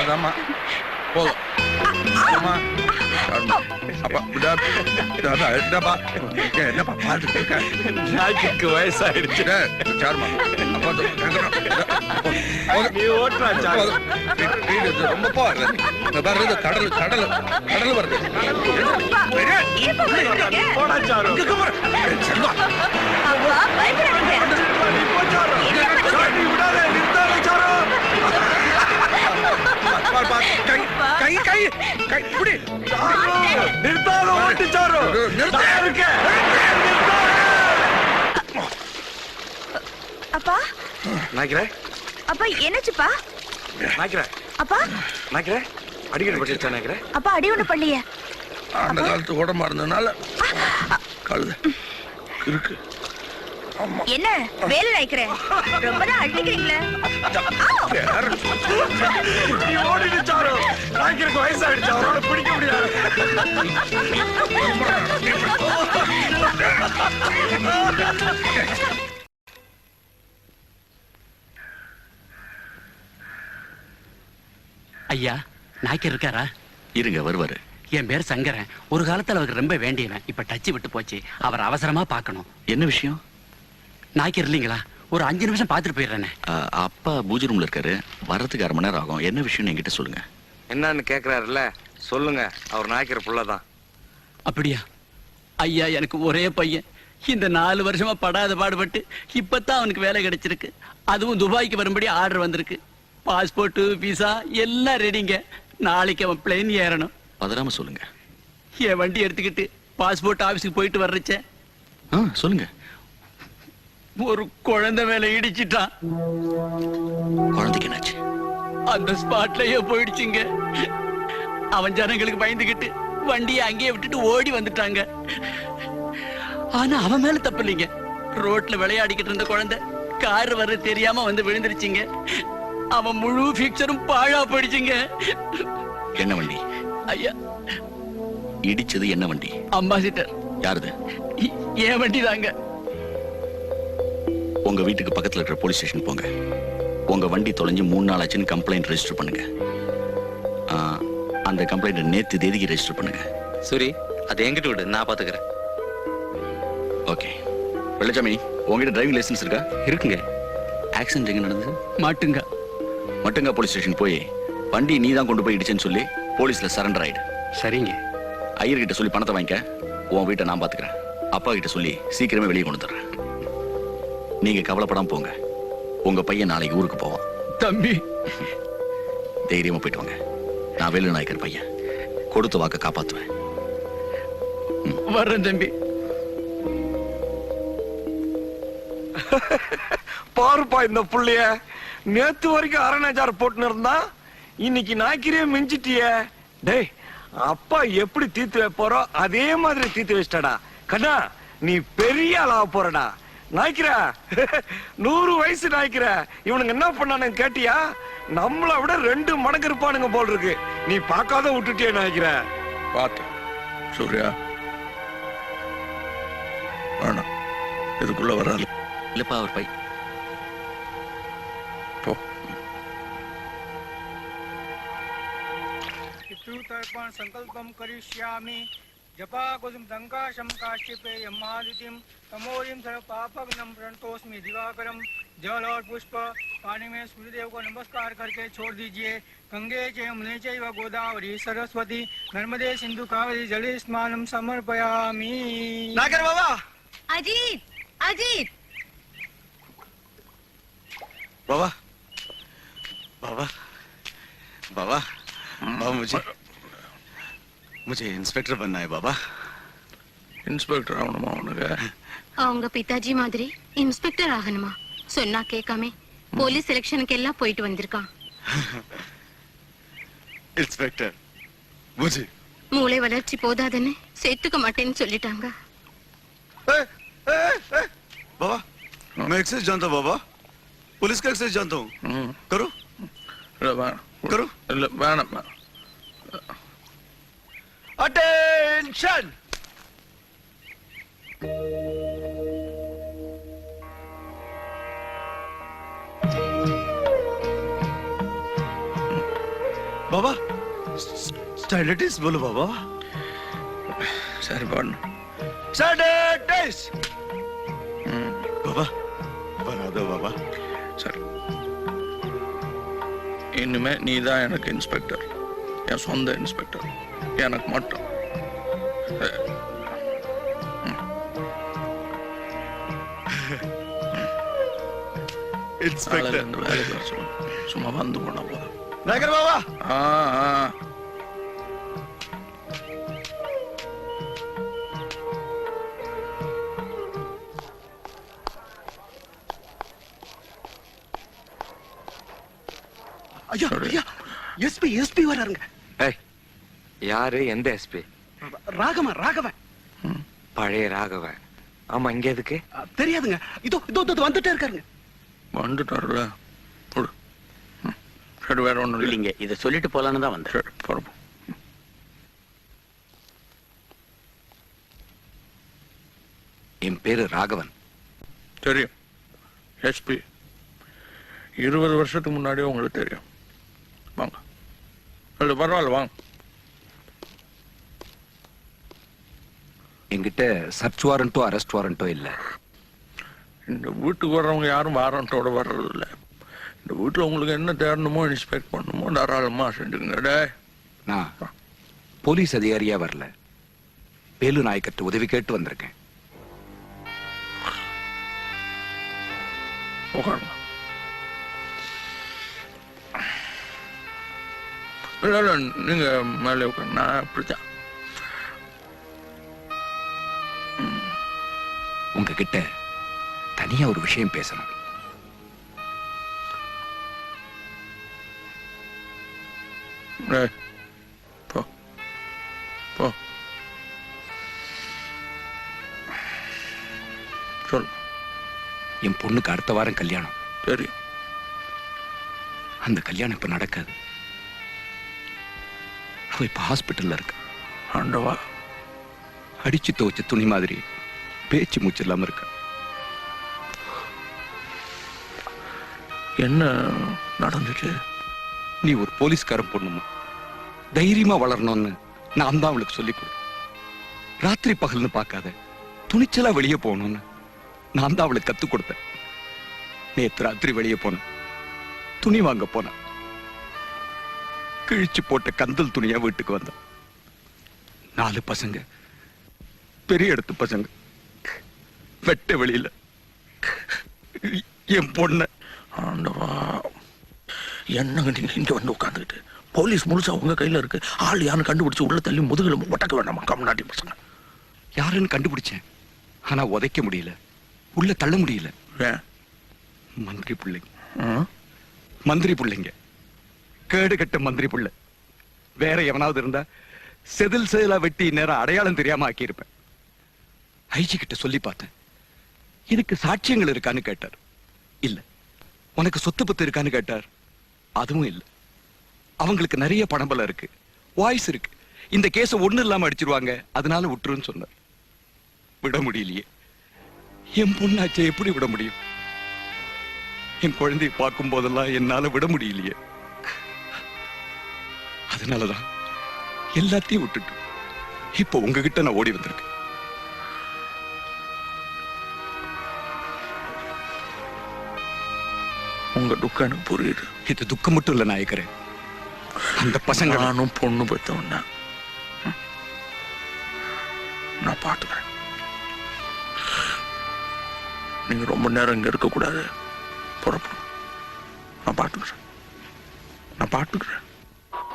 அதாம்மா. போதும். அம்மா. அப்பா என்னப்பா வயசாயிடுச்சு. நீ ஓட்டுறா சாரு ரொம்ப இது கடல் கடல் கடல் வருது. போடா சாரு. பயப்படாதீங்க. நீ போ சாரு விடாத நிறுத்தாத சாரு பாரு, பாரு. கை கை கை. கை சாரு, நிறுத்தாத ஓட்டு சாரு நிறுத்து. அப்பா? நாய்க்கிறேன். அப்பா என்னாச்சுப்பா? நாய்க்கிறேன். அப்பா? நாய்க்கிறேன். அடிக்கடி பட்டுச்சா நாய்க்கிறேன்? அப்பா அடி ஒண்ணு பண்ணலையே. அந்த காலத்து உடம்பா இருந்ததுனால கழுது. இருக்கு. என்ன? வேலை நினைக்கிறேன் ரொம்ப தான் அடிக்கிறீங்களே. வேற நீ ஓடிடு சாரு. நாய்க்கிறக்கு வயசாயிடுச்சு அவரோட பிடிக்க முடியாது. ஐயா நாய்க்கர் இருக்காரா? இருங்க வருவாரு. என் பேர் சங்கரன். ஒரு காலத்துல அவருக்கு ரொம்ப வேண்டியவன். இப்ப டச்சு விட்டு போச்சு. அவர் அவசரமா பார்க்கணும். என்ன விஷயம்? நாய்க்கர் இல்லைங்களா ஒரு அஞ்சு நிமிஷம் பார்த்துட்டு போயிடுறேனே. அப்பா பூஜை ரூம்ல இருக்காரு. வர்றதுக்கு அரை மணி நேரம் ஆகும். என்ன விஷயம்னு என்கிட்ட சொல்லுங்க. என்னன்னு கேக்குறாருல்ல? சொல்லுங்க. அவர் நாய்க்கிற புள்ளதான் அப்படியா? ஐயா எனக்கு ஒரே பையன். இந்த நாலு வருஷமா படாத பாடுபட்டு இப்பதான் அவனுக்கு வேலை கிடைச்சிருக்கு. அதுவும் துபாய்க்கு வரும்படி ஆர்டர் வந்திருக்கு. பாஸ்போர்ட் விசா எல்லாம் ரெடிங்க நாளைக்கு அவன் பிளேன் ஏறணும். பதறாம சொல்லுங்க. என் வண்டி எடுத்துக்கிட்டு பாஸ்போர்ட் ஆபீஸுக்கு போயிட்டு வர்றச்சேன் ஆ சொல்லுங்க. ஒரு குழந்தை மேல இடிச்சிட்டான். குழந்தைக்கு என்னாச்சு? அந்த ஸ்பாட்லயே போயிடுச்சுங்க. அவன் ஜனங்களுக்கு பயந்துகிட்டு வண்டியை அங்கேயே விட்டுட்டு ஓடி வந்துட்டாங்க. ஆனா அவன் மேல தப்பு இல்லைங்க. ரோட்ல விளையாடிக்கிட்டு இருந்த குழந்தை கார் வர தெரியாம வந்து விழுந்துருச்சுங்க. அவன் முழு ஃபியூச்சரும் பாழா போயிடுச்சுங்க. என்ன வண்டி? ஐயா. இடிச்சது என்ன வண்டி? அம்பாசிட்டர் யாருது? ஏன் வண்டி தாங்க உங்க வீட்டுக்கு பக்கத்துல இருக்கிற போலீஸ் ஸ்டேஷன் போங்க. உங்க வண்டி தொலைஞ்சு மூணு நாள் ஆச்சுன்னு கம்ப்ளைண்ட் ரெஜிஸ்டர் பண்ணுங்க. ஆ, அந்த கம்ப்ளைண்ட் நேத்து தேதிக்கு ரெஜிஸ்டர் பண்ணுங்க. சூரி அதை என்கிட்ட விடு நான் பாத்துக்கிறேன் ஓகே. வெள்ளச்சாமி உங்ககிட்ட டிரைவிங் லைசன்ஸ் இருக்கா? இருக்குங்க. ஆக்சிடென்ட் எங்க நடந்தது? மாட்டுங்க. மட்டுங்க போலீஸ் ஸ்டேஷன் போய் வண்டி நீ தான் கொண்டு போய் இடிச்சேன்னு சொல்லி போலீஸ்ல சரண்டர் ஆயிடு. சரிங்க. ஐயர்கிட்ட சொல்லி பணத்தை வாங்கிக்க உன் வீட்டை நான் பாத்துக்கிறேன் அப்பா கிட்ட சொல்லி சீக்கிரமே வெளியே கொண்டு தர்றேன் நீங்க கவலைப்படாம போங்க. உங்க பையன் நாளைக்கு ஊருக்கு போவான். தம்பி. தைரியமா போயிட்டு வாங்க. நான் வேலு நாயக்கர் பையன். கொடுத்த வாக்க காப்பாத்துவேன். வர்றேன் தம்பி. பாருப்பா இந்த புள்ளைய. நேத்து வரைக்கும் அரணாச்சார் போட்டுன்னு இருந்தா இன்னைக்கு நாய்க்கிரியே மிஞ்சிட்டியே. டேய் அப்பா எப்படி தீர்த்து வைப்பாரோ அதே மாதிரி தீர்த்து வச்சிட்டடா. கண்ணா நீ பெரிய ஆளாக போறடா. நாய்க்கிற நூறு வயசு நாய்க்கிற இவனுங்க என்ன பண்ணானுங்க கேட்டியா நம்மளை விட ரெண்டு மடங்கு இருப்பானுங்க போல் இருக்கு நீ பார்க்காத விட்டுட்டியே நாய்க்கிற பார்த்தேன் சூர்யா வேணாம் இதுக்குள்ள வராது இல்லப்பா அவர் பை போ पितृतर्पण संकल्पम करिष्यामि जपाकुसुम शङ्काशं काश्यपे यम्मादितिं तमोरिं सर्वपापघ्नं प्रणतोस्मि दिवाकरम जल और पुष्प पानी में सूर्यदेव को नमस्कार करके छोड़ दीजिए। गंगे च मुने व गोदावरी सरस्वती नर्मदे सिंधु कावरी जल स्मान समर्पयामी। नागर बाबा। अजीत अजीत। बाबा बाबा बाबा बाबा मुझे मुझे इंस्पेक्टर बनना है बाबा இன்ஸ்பெக்டர் ஆகணுமா உனக்கு அவங்க பிதாஜி மாதிரி இன்ஸ்பெக்டர் ஆகணுமா சொன்னா கேட்காம போலீஸ் செலெக்ஷனுக்கு எல்லாம் போயிட்டு வந்திருக்கான் इंस्पेक्टर मुझे மூளை வளர்ச்சி போதாதுன்னு சேர்த்துக்க மாட்டேன்னு சொல்லிட்டாங்க ए, ए, ए, बाबा मैं एक्सेस जानता हूँ बाबा पुलिस का एक्सेस जानता हूँ ம் करो இல்லை வேணாம் करो இல்லை வேணாம் அட்டென்ஷன் బాబా స్టైలిటీస్ బోలు బాబా సరిపడను స్టైలిటీస్ బాబా வராதோ பாபா சரி இனிமே நீ தான் எனக்கு இன்ஸ்பெக்டர் என் சொந்த இன்ஸ்பெக்டர் எனக்கு மட்டும். இன்ஸ்பெக்டர் சும்மா வந்து போனா போதும். நகர் பாபா! ஐயா ஐயா எஸ்பி எஸ்பி வராருங்க. யாரு? எந்த எஸ்பி ராகவன் ராகவன். பழைய ராகவன். ஆமா இங்க எதுக்கு? தெரியாதுங்க. இதோ இதோ இதோ வந்துட்டே இருக்காருங்க. வந்துட்டார்ல. சரி வேற இல்லை. இல்லைங்க இதை சொல்லிட்டு போலான்னு தான் வந்தேன். போறப்போம் என் பேரு ராகவன். தெரியும். எஸ்பி இருபது வருஷத்துக்கு முன்னாடியே உங்களுக்கு தெரியும். வாங்க. பரவாயில்ல வாங்க. என்கிட்ட சர்ச் வாரண்டோ அரெஸ்ட் வாரண்டோ இல்ல. இந்த வீட்டுக்கு வர்றவங்க யாரும் வாரண்டோட வர்றது இல்ல இந்த வீட்டில் உங்களுக்கு என்ன தேடணுமோ இன்ஸ்பெக்ட் பண்ணணுமோ தாராளமாக செஞ்சுங்க நான் போலீஸ் அதிகாரியா வரல. வேலு நாயக்கர்ட்ட உதவி கேட்டு வந்திருக்கேன். இல்லை இல்லை நீங்கள் மேலே உட்காரு நான் இப்படித்தான். உங்ககிட்ட தனியா ஒரு விஷயம் பேசணும். போ. போ. சொல். என் பொண்ணுக்கு அடுத்த வாரம் கல்யாணம். தெரியும் அந்த கல்யாணம் இப்ப நடக்காது. அவ இப்ப ஹாஸ்பிட்டல்ல இருக்கு. ஆண்டவா. அடிச்சு துவைச்ச துணி மாதிரி. பேச்சு மூச்சு இல்லாம இருக்கு. என்ன நடந்துச்சு? நீ ஒரு போலீஸ்காரன் பொண்ணுமா? தைரியமா வளரணும்னு நான் தான் அவளுக்கு சொல்லிக் கொடு. ராத்திரி பகல்னு பார்க்காத துணிச்சலா வெளியே போகணும்னு நான் தான் அவளுக்கு கத்துக் கொடுத்தேன். நேத்து ராத்திரி வெளியே போனேன். துணி வாங்க போனேன். கிழிச்சு போட்ட கந்தல் துணியா வீட்டுக்கு வந்தேன். நாலு பசங்க பெரிய இடத்து பசங்க. வெட்ட வெளியில. என் பொண்ண. ஆண்டவா. என்னங்க நீங்க இங்க வந்து உட்காந்துக்கிட்டு போலீஸ் முழுசா உங்க கையில இருக்கு. ஆள் யாருன்னு கண்டுபிடிச்சு உள்ள தள்ளி முதுகுல ஒட்டக்க வேண்டாமா கம்நாட்டி பசங்க? யாருன்னு கண்டுபிடிச்சேன். ஆனா உதைக்க முடியல. உள்ள தள்ள முடியல. மந்திரி பிள்ளைங்க? மந்திரி பிள்ளைங்க. கேடு கட்ட மந்திரி புள்ள. வேற எவனாவது இருந்தா செதில் செதிலா வெட்டி நேரம் அடையாளம் தெரியாம ஆக்கியிருப்பேன். ஐஜி கிட்ட சொல்லி பார்த்தேன். இதுக்கு சாட்சியங்கள் இருக்கான்னு கேட்டார். இல்ல உனக்கு சொத்து பத்து இருக்கான்னு கேட்டார். அதுவும் இல்ல. அவங்களுக்கு நிறைய பணபலம் இருக்கு. வாய்ஸ் இருக்கு. இந்த கேஸ ஒண்ணு இல்லாம அடிச்சிருவாங்க. அதனால விட்டுருன்னு சொன்னார். விட முடியலையே. என் பொண்ணாச்சே எப்படி விட முடியும்? என் குழந்தையை பார்க்கும் போதெல்லாம் என்னால விட முடியலையே. அதனாலதான் எல்லாத்தையும் விட்டுட்டு இப்போ உங்ககிட்ட நான் ஓடி வந்திருக்கேன். உங்க துக்கம் எனக்கு புரியுது. இது துக்கம் மட்டும் இல்ல நாயக்கரே. அந்த பசங்க நானும் பொண்ணு பெற்றவன் தான். ம். நான் பார்த்துக்கிறேன் நீங்க ரொம்ப நேரம் இங்க இருக்க கூடாது புறப்படும். நான் பார்த்துக்கிறேன் நான் பார்த்துக்கிறேன்